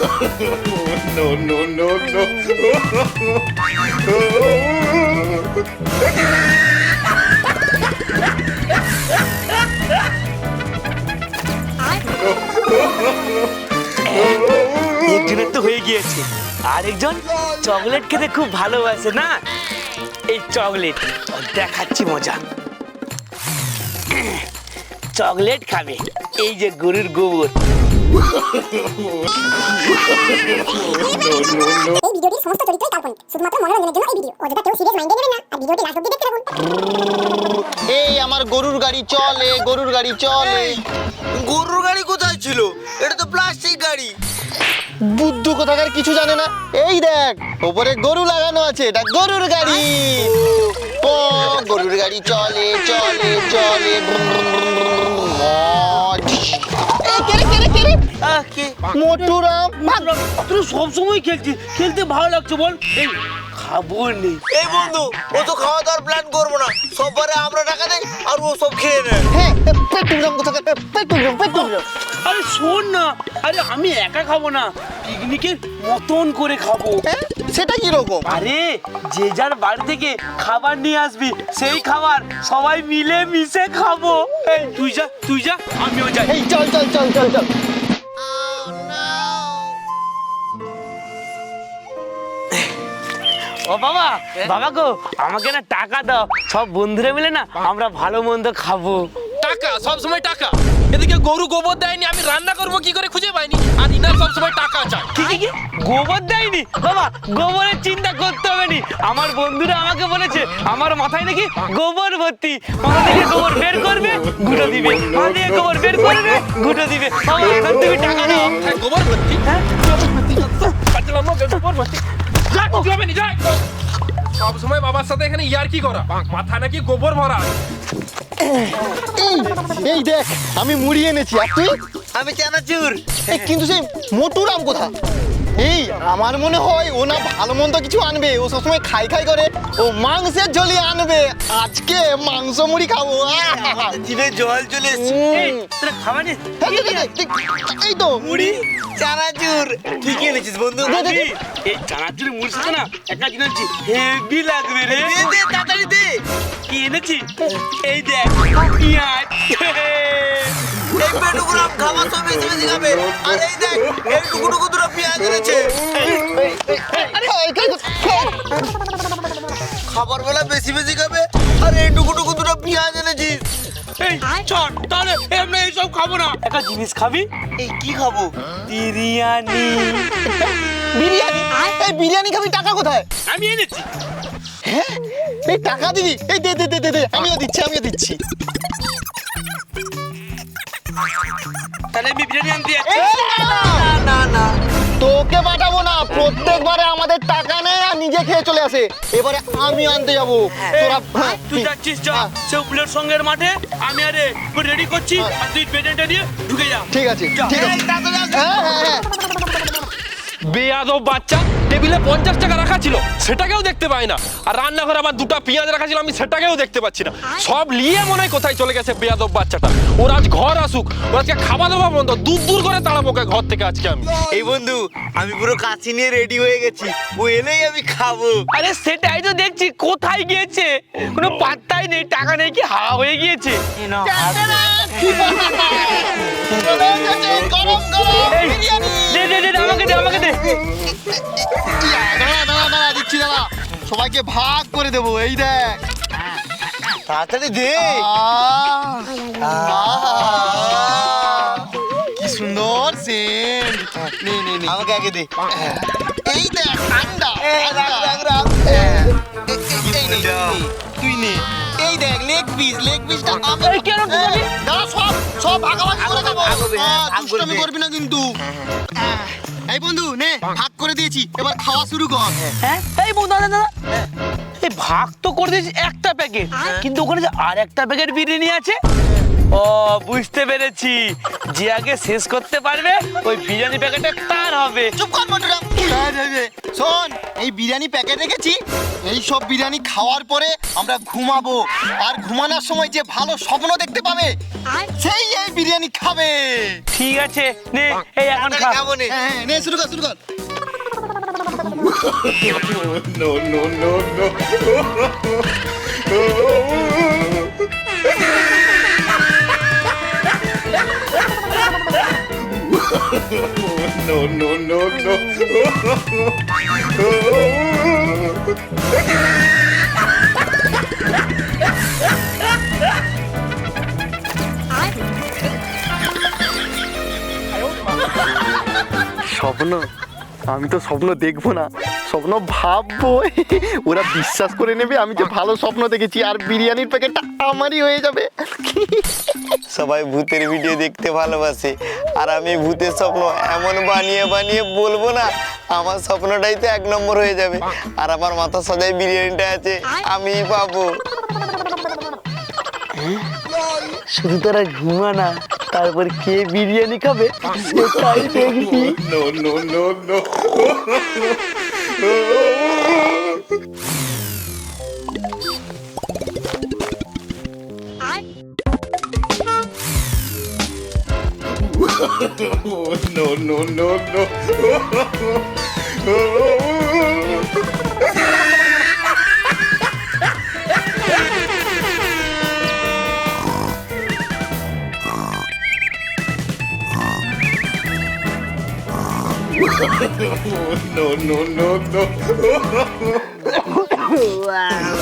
no, no, no, no. একজনের তো হয়ে গিয়েছে। আরেকজন চকলেট খেতে খুব ভালোবাসে না? এই চকলেট দেখাচ্ছি মজা। চকলেট খাবে এই যে গরুর গোবর। এই ভিডিওটির সমস্ত চরিত্রই কাল্পনিক শুধুমাত্র মনোরঞ্জনের জন্য এই ভিডিও। অযথা কেউ সিরিয়াস মাইন্ডে নেবেন না আর ভিডিওটি লাস্ট অব্দি দেখতে থাকুন। এই আমার গরুর গাড়ি চলে গরুর গাড়ি চলে। গরুর গাড়ি কোথায় ছিল? এটা তো প্লাস্টিক গাড়ি। বুদ্ধু কোথাকার কিছু জানে না? এই দেখ ওপরে গরু লাগানো আছে এটা গরুর গাড়ি। ও গরুর গাড়ি চলে চলে চলে। কে? মোটুরাম তুই সবসময় খেলছিস? খেলতে ভালো লাগছে বল। এই খাব নেই এই বন্ধু ও তো খাওয়া দাওয়ার প্ল্যান করব না। সববারে আমরা টাকা দেই আর ও সব খেয়ে নেয়। হ্যাঁ কোথাকার? আরে শোন না আরে আমি একা খাব না পিকনিকের মতন করে খাব। হ্যাঁ সেটা কি রকম আরে যে যার বাড়ি থেকে খাবার নিয়ে আসবি সেই খাবার সবাই মিলে মিশে খাব। তুই যা তুই যা আমিও যাই। এই চল চল চল চল চল। ও বাবা বাবা গো আমাকে না টাকা দাও। সব বন্ধুরা মিলে না আমরা ভালো মন্দ খাব। টাকা সব সময় টাকা। এদিকে গরু গোবর দেয়নি আমি রান্না করব কি করে খুঁজে পাইনি। আর ইনার সব সময় টাকা চায় কি কি গোবর দেয়নি? বাবা গোবরের চিন্তা করতে হবে নি। আমার বন্ধুরা আমাকে বলেছে আমার মাথায় নাকি গোবর ভর্তি। মাথা থেকে গোবর বের করবে গুঁটো দিবে। মাথা থেকে গোবর বের করবে গুঁটো দিবে। বাবা তুমি টাকা দাও। হ্যাঁ গোবর ভর্তি। হ্যাঁ? পারছিলাম না গোবর ভর্তি যা কিছু হবে নি যা সব সময় বাবার সাথে এখানে ইয়ার কি করা? মাথা নাকি গোবর ভরা। এই এই দেখ আমি মুড়ি এনেছি আর তুই? আমি চানাচুর এই কিন্তু সেই মোটুরাম কোথা এই আমার মনে হয় ও না ভালো মন্দ কিছু আনবে। ও সবসময় খাই খাই করে। ও মাংসের ঝোলি আনবে। আজকে মাংস মুড়ি খাব। আহ! জিভে জল চলে এসছে। এই খাবার তো। মুড়ি চানাচুর। ঠিকই এনেছিস বন্ধু। এই চানাচুরি মুড়ির সাথে না একটা জিনিস হেভি লাগবে রে। দে দে তাড়াতাড়ি দে। কি এনেছি এই দেখ পেঁয়াজ। এই পেটুকুলো খাবার সব বেশি বেশি খাবে। আর এই দেখ এই টুকু টুকু দুটো পেঁয়াজ এনেছে। খাবার বেলা বেশি বেশি খাবে আর এই টুকু টুকু দুটো পেঁয়াজ এনেছিস এই চট তাহলে এমনি এইসব খাব না। একটা জিনিস খাবি? এই কি খাব? বিরিয়ানি। বিরিয়ানি? এই বিরিয়ানি খাবি টাকা কোথায়? আমি এনেছি। হ্যাঁ? এই টাকা দিবি। এই দে দে দে দে দে আমিও দিচ্ছি আমিও দিচ্ছি। তাহলে আমি বিরিয়ানি আনতে যাচ্ছি। না, না, তোকে পাঠাবো না প্রত্যেকবারে আমাদের টাকা নেয় আর নিজে খেয়ে চলে আসে। এবারে আমি আনতে যাব। তোরা হ্যাঁ, তুই যাচ্ছিস যা। হ্যাঁ, সে উপলের সঙ্গের মাঠে আমি আরে রেডি করছি আর তুই পেটেন্টটা দিয়ে ঢুকে যা। ঠিক আছে ঠিক আছে। হ্যাঁ হ্যাঁ হ্যাঁ। বেয়াদব বাচ্চা। টেবিলে পঞ্চাশ টাকা রাখা ছিল সেটাকেও দেখতে পাই না। আর রান্নাঘরে আবার দুটো পেঁয়াজ রাখা ছিল আমি সেটাকেও দেখতে পাচ্ছি না। সব নিয়ে মনে হয় কোথায় চলে গেছে বেয়াদব বাচ্চাটা। ওর আজ ঘর আসুক ওর আজকে খাওয়া দাওয়া বন্ধ দূর দূর করে তাড়াবো ঘর থেকে আজকে আমি। এই বন্ধু আমি পুরো কাছি নিয়ে রেডি হয়ে গেছি। ও এলেই আমি খাব। আরে সেটাই তো দেখছি কোথায় গিয়েছে? কোনো পাত্তাই নেই টাকা নেই কি হাওয়া হয়ে গিয়েছে? এই, দাঁড়া দাঁড়া দাঁড়া দিচ্ছি দাঁড়া সবাইকে ভাগ করে দেবো এই দেখ তাড়াতাড়ি দে কি সুন্দর সেন্ট নে নে নে আমাকে আগে দে এই দেখ মজা। তুই নে এই দেখ লেগ পিস লেগ পিসটা আমি কেন দাঁড়া সব সব ভাগাভাগি করে দেবো। ভাগ হ্যাঁ, দুষ্টামি করবি না কিন্তু। এই বন্ধু নে ভাগ করে দিয়েছি। এবার খাওয়া শুরু কর। হ্যাঁ? এই বন্ধু দাদা দাদা এই ভাগ তো করে দিয়েছি একটা প্যাকেট। কিন্তু ওখানে যে আর একটা প্যাকেট বিরিয়ানি আছে ও বুঝতে পেরেছি যে আগে শেষ করতে পারবে ওই বিরিয়ানি প্যাকেটটা তার হবে চুপ কর মোটুরাম হ্যাঁ, হ্যাঁ, হ্যাঁ। শোন এই বিরিয়ানি প্যাকেট রেখেছি এই সব বিরিয়ানি খাওয়ার পরে আমরা ঘুমাবো আর ঘুমানোর সময় যে ভালো স্বপ্ন দেখতে পাবে সেই এই বিরিয়ানি খাবে ঠিক আছে নে এই এখন খা খাব নে হ্যাঁ হ্যাঁ নে শুরু কর শুরু কর স্বপ্ন? আমি তো স্বপ্ন দেখব না। স্বপ্ন ভাববো ওরা বিশ্বাস করে নেবে, আমি যে ভালো স্বপ্ন দেখেছি, আর বিরিয়ানির প্যাকেটটা আমারই হয়ে যাবে। সবাই ভূতের ভিডিও দেখতে ভালোবাসে আর আমি ভূতের স্বপ্ন এমন বানিয়ে বানিয়ে বলব না আমার স্বপ্নটাই তো এক নম্বর হয়ে যাবে আর আমার মাথা সদাই বিরিয়ানিটা আছে আমিই পাবো শুধু তারা ঘুমা না তারপর কে বিরিয়ানি খাবে সেটাই no, no, no, no. no, no, no, no. wow. wow.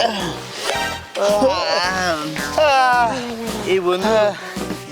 Ah, ah. ah. ah. Ewan. Uh.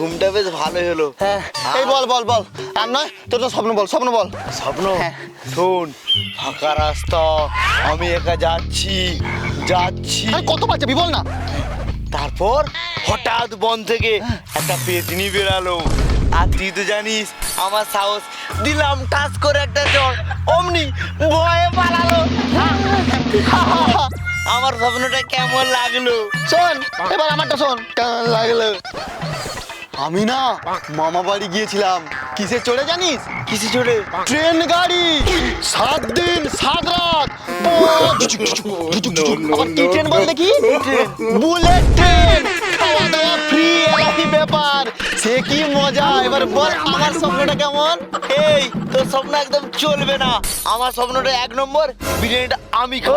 ঘুমটা বেশ ভালোই হলো। হ্যাঁ। এই বল বল বল। আর নয় তোর তো স্বপ্ন বল স্বপ্ন বল। স্বপ্ন? শোন ফাঁকা রাস্তা আমি একা যাচ্ছি যাচ্ছি। কত বাচ্চাবি বল না। তারপর হঠাৎ বন থেকে একটা পেতনি বেরালো। আর তুই তো জানিস আমার সাহস দিলাম টাচ করে একটা জল। অমনি ভয়ে পালালো। আমার স্বপ্নটা কেমন লাগল? শোন এবার আমারটা শোন কেমন লাগল? আমি না মামা বাড়ি গিয়েছিলাম। কিসে চড়ে জানিস? কিসে চড়ে? ট্রেন গাড়ি। সাত দিন, সাত রাত। কি ট্রেন বল দেখি। Bullet train. খাওয়া দাওয়া ফ্রি একই ব্যাপার। সে কি মজা? এবার বল আমার স্বপ্নটা কেমন? এই, তোর স্বপ্ন একদম চলবে না। আমার স্বপ্নটা এক নম্বর, বিরিয়ানিটা আমি খাব।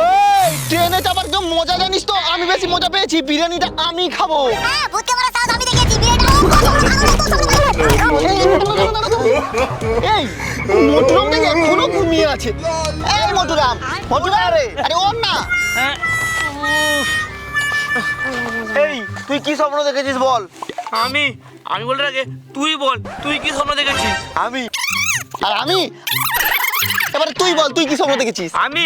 ট্রেনে তো মজা জানিস তো? আমি বেশি মজা পেয়েছি, বিরিয়ানিটা আমি খাব। হ্যাঁ এই মোটুরাম দেখে এখনও ঘুমিয়ে আছে? এই মোটুরাম মোটুরাম রে আরে ওর না। এই তুই কি স্বপ্ন দেখেছিস বল? আমি আমি বলে রাখে তুই বল তুই কি স্বপ্ন দেখেছিস? আমি। আর আমি? এবারে তুই বল তুই কি স্বপ্ন দেখেছিস? আমি?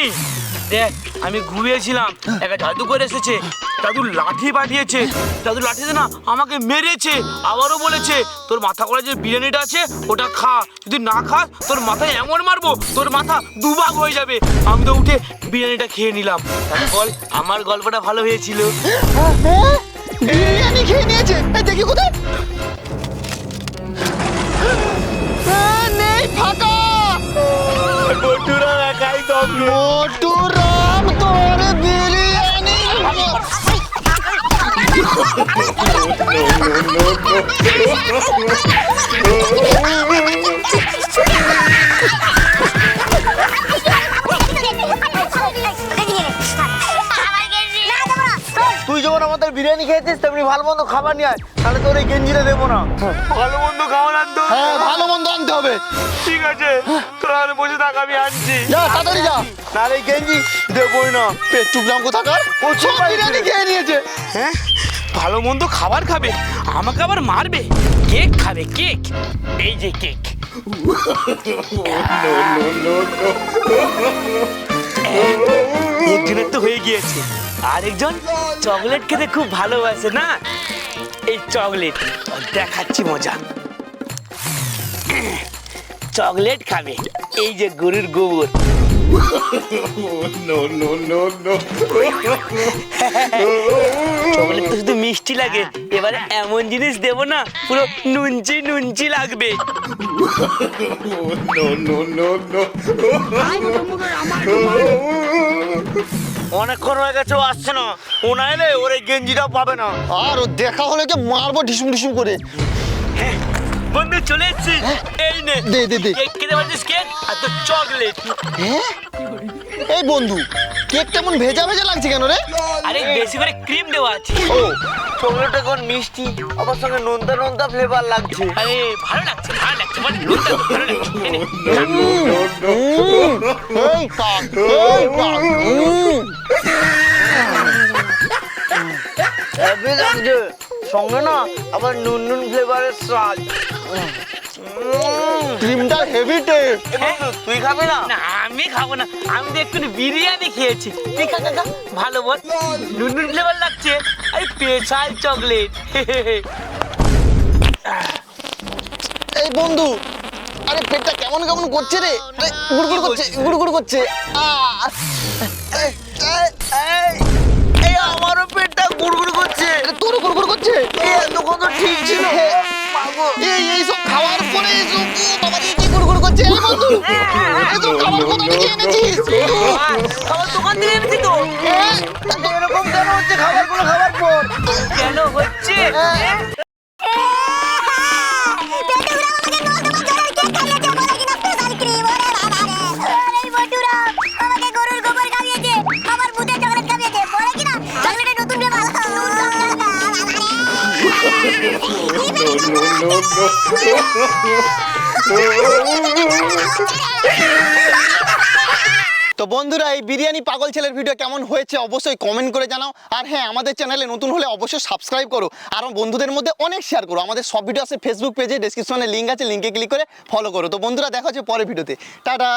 দেখ আমি ঘুমিয়েছিলাম একটা জাদু করে এসেছে জাদু লাঠি পাঠিয়েছে। দাদু লাঠিতে না আমাকে মেরেছে, আবারও বলেছে, তোর মাথা করে যে বিরিয়ানিটা আছে, ওটা খা। যদি না খাস, তোর মাথায় এমন মারবো, তোর মাথা দুভাগ হয়ে যাবে। আমি তো উঠে বিরিয়ানিটা খেয়ে নিলাম। বল, আমার গল্পটা ভালো হয়েছিল। হ্যাঁ? বিরিয়ানি খেয়ে নিয়েছে। দেখি কোথায়? তুই যখন আমাদের বিরিয়ানি খেয়েছিস তেমনি ভালো মন্দ খাবার নিয়ে আয়। তাহলে তোর এই গেঞ্জিটা দেবো না। ভালো মন্দ খাওয়ার আনতো হ্যাঁ ভালো মন্দ আনতে হবে। ঠিক আছে তোরা আর বসে থাক আমি আনছি। যা তাড়াতাড়ি যা। নাহলে এই গেঞ্জি দেবোই না। পেট চুপলাম কোথাকার? ও সব বিরিয়ানি খেয়ে নিয়েছে। হ্যাঁ? ভালো মন্দ খাবার খাবে, আমাকে আবার মারবে। কেক খাবে, কেক। এই যে কেক। একজনের তো হয়ে গিয়েছে। আরেকজন চকলেট খেতে খুব ভালোবাসে, না? এই চকলেট। দেখাচ্ছি মজা। চকলেট খাবে। এই যে গরুর গোবর। চকলেট তো শুধু মিষ্টি লাগে। এবারে এমন জিনিস দেবো না পুরো নুনচি নুনচি লাগবে। অনেকক্ষণ হয়ে গেছে ও আসছে না। ও না এলে ওর এই গেঞ্জিটাও পাবে না। আর ও দেখা হলে যে মারবো ঢিসুম ঢিসুম করে। বন্ধু চলে এসছি এই নে দে, দে, দে। কেক খেতে পারছিস কেক আর তো চকলেট? এই বন্ধু কেক কেমন ভেজা ভেজা লাগছে কেন রে? আরে বেশি করে ক্রিম দেওয়া আছে। ও। চকলেটটা কোন মিষ্টি? আমার সঙ্গে নোনতা নোনতা ফ্লেভার লাগছে। আরে ভালো লাগছে ভালো লাগছে। বল নুনটা তো ভালো লাগছে। এই কাক এই কাক। সঙ্গে না আবার নুন নুন ফ্লেভারের স্বাদ ক্রিমটা হেভি টেস্ট তুই খাবি না? না আমি খাব না। আমি তো একটু বিরিয়ানি খেয়েছি। তুই খা খা, খা। ভালো বল। নুন নুন ফ্লেভার লাগছে। আরে স্পেশাল চকলেট। এই বন্ধু আরে পেটটা কেমন কেমন করছে রে? গুড়গুড় করছে গুড়গুড় করছে। আহ! গুড়গুড় করছে। তোর গুড়গুড় করছে? এ এতক্ষণ তো ঠিক ছিল। এই এই সব খাওয়ার পরে এইসব ও বাবা রে, কি গুড়গুড় করছে? এই বন্ধু এইসব খাবার কোথা থেকে এনেছিস? খাবার দোকান থেকে এনেছি তো? এরকম কেন হচ্ছে? খাবারগুলো খাবার পর। কেন হচ্ছে? তো বন্ধুরা, এই বিরিয়ানি পাগল ছেলের ভিডিও কেমন হয়েছে অবশ্যই কমেন্ট করে জানাও। আর হ্যাঁ আমাদের চ্যানেলে নতুন হলে অবশ্যই সাবস্ক্রাইব করো। আর বন্ধুদের মধ্যে অনেক শেয়ার করো। আমাদের সব ভিডিও আছে ফেসবুক পেজে ডিসক্রিপশনে লিঙ্ক আছে লিঙ্কে ক্লিক করে ফলো করো। তো বন্ধুরা, দেখা হচ্ছে পরের ভিডিওতে টাটা!